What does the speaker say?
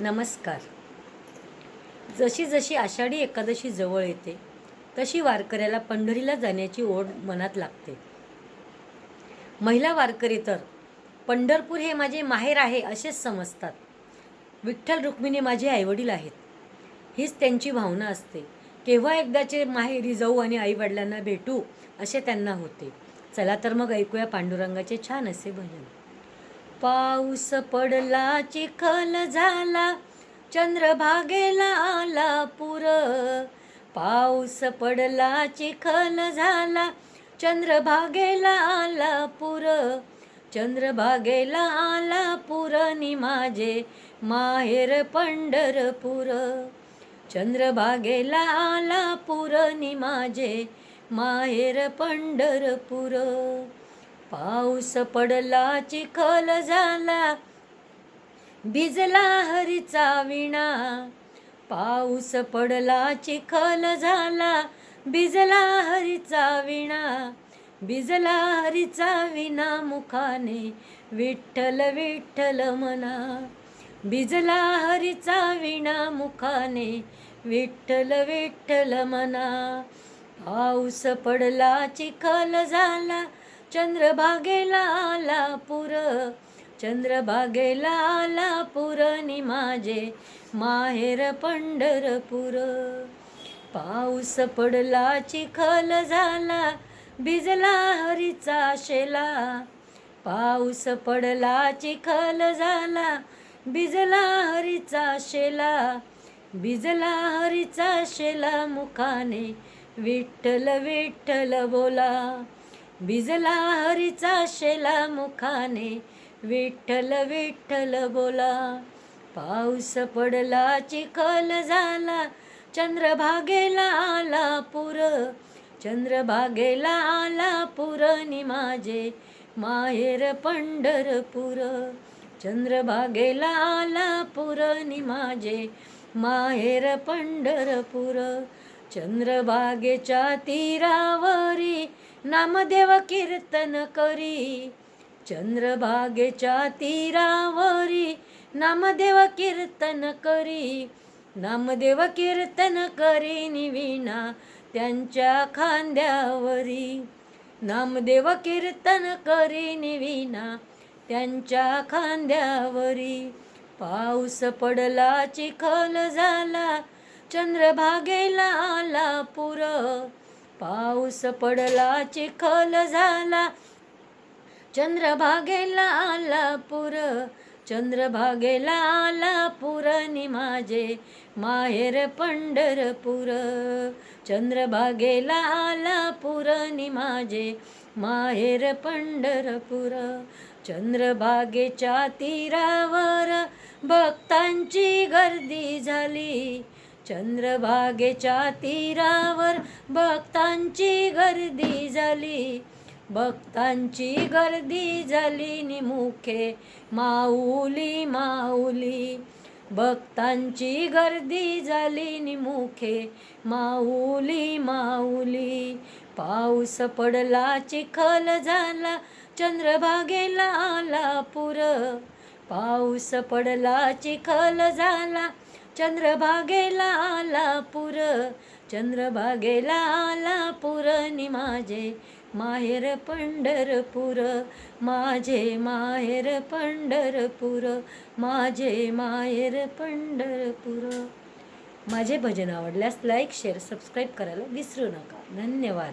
नमस्कार. जशी जशी आषाढी एकादशी जवळ येते तशी वारकऱ्याला पंढरीला जाण्याची ओढ मनात लागते. महिला वारकरी तर पंढरपूर हे माझे माहेर आहे असेच समजतात. विठ्ठल रुक्मिणी माझे आईवडील आहेत. हीच त्यांची भावना असते. केव्हा एकदाचे माहेरी जाऊ आणि आईवडिलांना भेटू असे त्यांना होते. चला तर मग ऐकूया पांडुरंगाचे छान असे भजन. पाऊस पडला चिखल झाला चंद्रभागेला आला पुर. पाऊस पडला चिखल झाला चंद्रभागेला आला पुर. चंद्रभागेला आला पुर नि माझे माहेर पंढरपूर. चंद्रभागेला आला पुर नि माझे माहेर पंढरपूर. पाऊस पडला चिखल झाला. भिजला हरीचा विणा. पाऊस पडला चिखल झाला. भिजला हरीचा विणा. भिजला हरीचा विना मुखाने विठ्ठल विठ्ठल म्हणा भिजला हरीचा विणा मुखाने विठ्ठल विठ्ठल म्हणा पाऊस पडला चिखल झाला. चंद्रभागेला आला पुर चंद्रभागेला आला पुर नि माझे माहेर पंढरपूर. पाऊस पडला चिखल झाला भिजला हरीचा शेला. पाऊस पडला चिखल झाला भिजला हरीचा शेला. भिजला हरीचा शेला मुखाने विठ्ठल विठ्ठल बोला. भिजला हरीचा शेला मुखाने विठ्ठल विठ्ठल बोला. पाऊस पडला चिखल झाला चंद्रभागेला आला पुर चंद्रभागेला आला पुर नि माझे माहेर पंढरपूर. चंद्रभागेला आला पुर नि माझे माहेर पंढरपूर. चंद्रभागेच्या तीरावरी नामदेव कीर्तन करी चंद्रभागेच्या तीरावरी. नामदेव कीर्तन करी नामदेव कीर्तन करी निविना त्यांच्या खांद्यावरी. नामदेव कीर्तन करी निविना त्यांच्या खांद्यावरी. पाऊस पडला चिखल झाला चंद्रभागेला आला पुर. पाऊस पडला चिखल झाला. चंद्रभागेला आला पुर चंद्रभागेला आला पुर माझे माहेर पंढरपूर. चंद्रभागेला आला पुर माझे माहेर पंढरपूर. चंद्रभागेच्या तीरावर भक्तांची गर्दी झाली. चंद्रभागेच्या तीरावर भक्तांची गर्दी झाली. भक्तांची गर्दी झाली निमुखे. माऊली माऊली. भक्तांची गर्दी झाली निमुखे. माऊली माऊली. पाऊस पडला चिखल झाला चंद्रभागेला आला पुर. पाऊस पडला चिखल झाला चंद्रभागेला आला पुर चंद्रभागेला आला पुर नि माझे माहेर पंढरपूर माझे माहेर पंढरपूर माझे माहेर पंढरपूर. माझे भजन आवडल्यास लाईक शेअर सबस्क्राईब करायला विसरू नका. धन्यवाद.